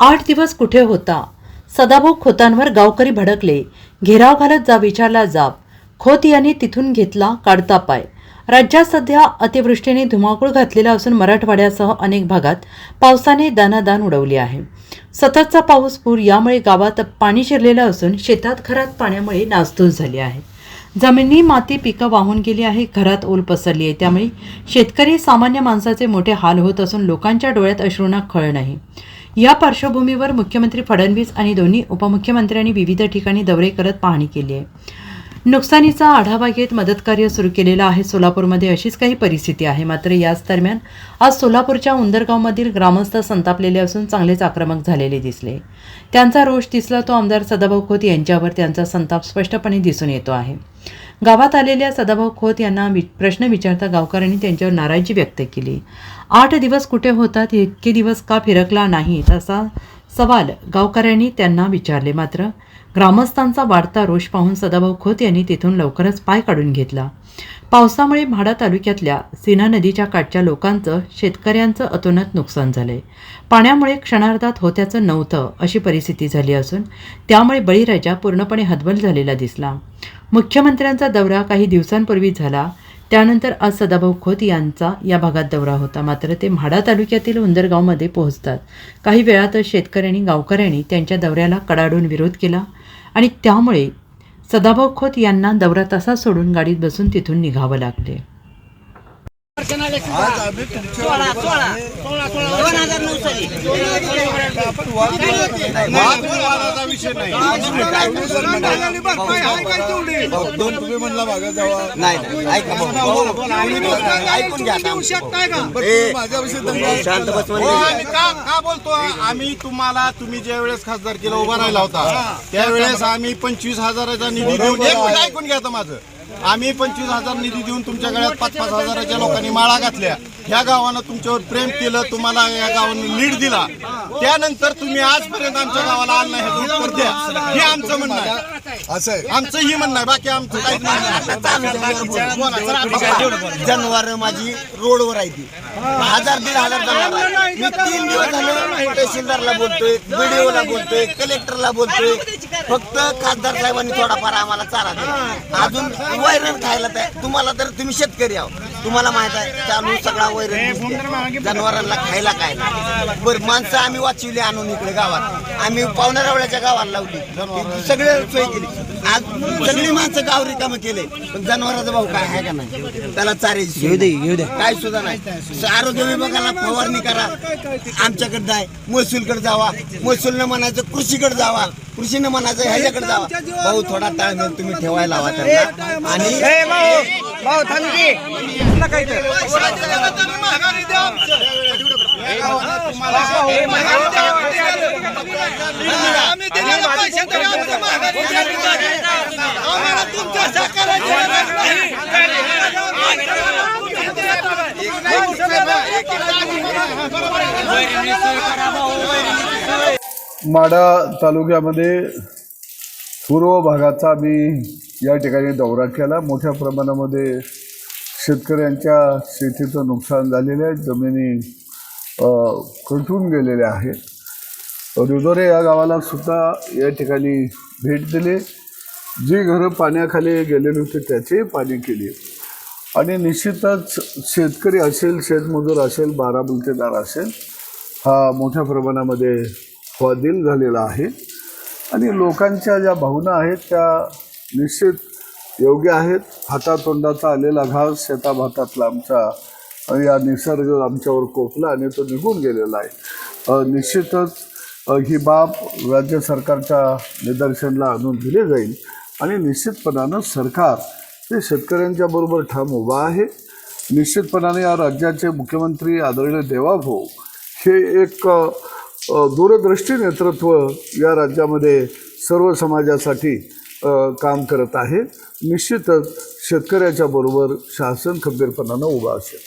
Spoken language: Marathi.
आठ दिवस कुठे होता? सदाभाऊ खोतांवर गावकरी भडकले. घेराव घालत जा विचारला जाब खोत यांनी तिथून घेतला काढता पाय. राज्यात सध्या अतिवृष्टीने धुमाकूळ घातलेला असून मराठवाड्यासह अनेक भागात पावसाने दानादान उडवली आहे. सततचा पाऊस पूर यामुळे गावात पाणी शिरलेलं असून शेतात घरात पाण्यामुळे नासधूस झाली आहे. जमिनी माती पिकं वाहून गेली आहे घरात ओल पसरली आहे. त्यामुळे शेतकरी सामान्य माणसाचे मोठे हाल होत असून लोकांच्या डोळ्यात अश्रूंना खळ नाही. या पार्श्वभूमीवर मुख्यमंत्री फडणवीस आणि दोन्ही उपमुख्यमंत्र्यांनी विविध ठिकाणी दौरे करत पाहणी केली आहे. नुकसानीचा आढावा घेत मदतकार्य सुरू केलेलं आहे सोलापूरमध्ये अशीच काही परिस्थिती आहे. मात्र याच दरम्यान आज सोलापूरच्या उंदरगावमधील ग्रामस्थ संतापलेले असून चांगलेच आक्रमक झालेले दिसले. त्यांचा रोष दिसला तो आमदार सदाभाऊ खोत यांच्यावर त्यांचा संताप स्पष्टपणे दिसून येतो आहे. गावात आलेल्या सदाभाऊ खोत यांना वि प्रश्न विचारता गावकऱ्यांनी त्यांच्यावर नाराजी व्यक्त केली. आठ दिवस कुठे होतात इतके दिवस का फिरकला नाही तसा सवाल गावकऱ्यांनी त्यांना विचारले. मात्र ग्रामस्थांचा वाढता रोष पाहून सदाभाऊ खोत यांनी तिथून लवकरच पाय काढून घेतला. पावसामुळे म्हाडा तालुक्यातल्या सीना नदीच्या काठच्या लोकांचं शेतकऱ्यांचं अतोनात नुकसान झालंय. पाण्यामुळे क्षणार्धात होत्याचं नव्हतं अशी परिस्थिती झाली असून त्यामुळे बळीराजा पूर्णपणे हतबल झालेला दिसला. मुख्यमंत्र्यांचा दौरा काही दिवसांपूर्वी झाला. त्यानंतर आज सदाभाऊ खोत यांचा या भागात दौरा होता. मात्र ते म्हाडा तालुक्यातील उंदरगावमध्ये पोहोचतात. काही वेळातच शेतकऱ्यांनी गावकऱ्यांनी त्यांच्या दौऱ्याला कडाडून विरोध केला आणि त्यामुळे सदाभाऊ खोत यांना दौरा तसा सोडून गाडीत बसून तिथून निघावं लागले. आज आम्ही दोन हजार नऊ साली आपण वाद विषय नाही दोन तुम्ही म्हणला जावा नाही नाही ऐका भाऊ, भाऊ, ऐकून घ्या आता. पण माझ्याविषयी दंगा शांत बस हो, आम्ही का का बोलतो आम्ही तुम्हाला तुम्ही ज्या वेळेस खासदारकीला उभा राहिला होता त्यावेळेस आम्ही पंचवीस हजाराचा निधी देऊन एक मिनिट ऐकून घ्या आता माझं आम्ही पंचवीस हजार निधी देऊन तुमच्या गळ्यात पाच पाच हजाराच्या लोकांनी माळा घातल्या. ह्या गावानं तुमच्यावर प्रेम केलं तुम्हाला या गावानं लीड दिला. त्यानंतर तुम्ही आजपर्यंत आमच्या गावाला आलं नाही ह्याचं उत्तर द्या. हे आमचं म्हणणं आहे. असं आहे. आमचं ही म्हणणं आहे. बाकी आमचं काहीच नाही. जनावर माझी रोडवर आहे ती. हजार दीड हजार जनावर आहे. मी तीन दिवस झाले तहसीलदारला बोलतोय बीडीओला बोलतोय कलेक्टरला बोलतोय. फक्त खासदार साहेबांनी थोडाफार आम्हाला चारा दिला. अजून वैरण खायला तयार तुम्हाला तर तुम्ही शेतकरी आहो. तुम्हाला माहीत आहे चालू सगळा वैरण. जनावरांना खायला काय. बरं माणसं आम्ही वाचवली आणून इकडे गावात. आम्ही पावणा रवड्याच्या गावाला लावली. सगळे सोय केली. आज सगळी माणसं गाव रिकामं केले. पण जनावराचा भाऊ काय आहे का नाही? त्याला चारे घेऊ दे घेऊ दे. काय सुद्धा नाही. आरोग्य विभागाला फवारणी करा. आमच्याकडे जाय महसूलकडे जावा. महसूलनं म्हणायचं कृषीकडे जावा. कृषीनं म्हणायचं ह्याच्याकडे जावा भाऊ थोडा ताळमेळ तुम्ही ठेवायला हवा त्यांना. आणि माडा तालुक्यामध्ये पूर्व भागाचा मी या ठिकाणी दौरा केला. मोठ्या प्रमाणामध्ये शेतकऱ्यांच्या शेतीचं नुकसान झालेलं आहे. जमिनी अ, गेलेल्या आहेत. रुदोरे या गावाला सुद्धा या ठिकाणी भेट दिली. जी घरं पाण्याखाली गेलेली होती त्याचीही पाणी केली. आणि निश्चितच शेतकरी असेल शेतमजूर असेल बाराबुलतेदार असेल हा मोठ्या प्रमाणामध्ये स्वाधीन झालेला आहे. आणि लोकांच्या ज्या भावना आहेत त्या निश्चित योग्य आहेत. हातातोंडाचा आलेला घास शेताभातातला आमचा या निसर्ग आमच्यावर कोपला आणि तो निघून गेलेला आहे. निश्चितच ही बाब राज्य सरकारच्या निदर्शनला आणून दिली जाईल. आणि निश्चितपणानं सरकार हे शेतकऱ्यांच्या बरोबर ठाम उभा आहे. निश्चितपणाने या राज्याचे मुख्यमंत्री आदरणीय देवाभाऊ हे एक दूरदृष्टी नेतृत्व या राज्यामध्ये सर्व समाजासाठी काम करत आहे. निश्चितच शेतकऱ्याच्या बरोबर शासन खंबीरपणानं उभा असेल.